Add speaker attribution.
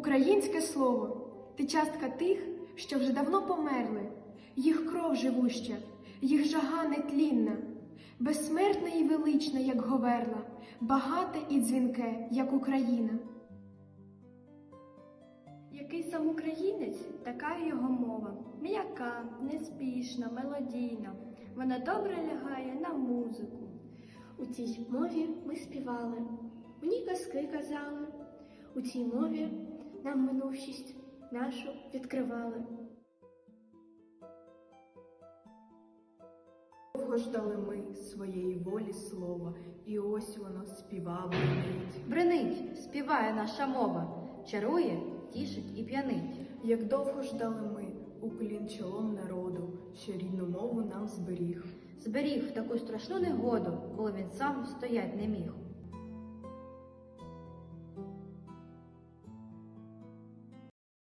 Speaker 1: Українське слово, ти частка тих, що вже давно померли, їх кров живуща, їх жага нетлінна, безсмертна і велична, як говерла, багате і дзвінке, як Україна.
Speaker 2: Який сам українець, така його мова. М'яка, неспішна, мелодійна. Вона добре лягає на музику.
Speaker 3: У цій мові ми співали, ній казки казали, у цій мові нам минувшість нашу відкривали.
Speaker 4: Довго ждали ми своєї волі слова, і ось воно співало.
Speaker 5: Бренить, співає наша мова, чарує, тішить і п'янить.
Speaker 4: Як довго ждали ми уклін чолом народу, що рідну мову нам зберіг.
Speaker 5: Зберіг в таку страшну негоду, коли він сам стоять не міг.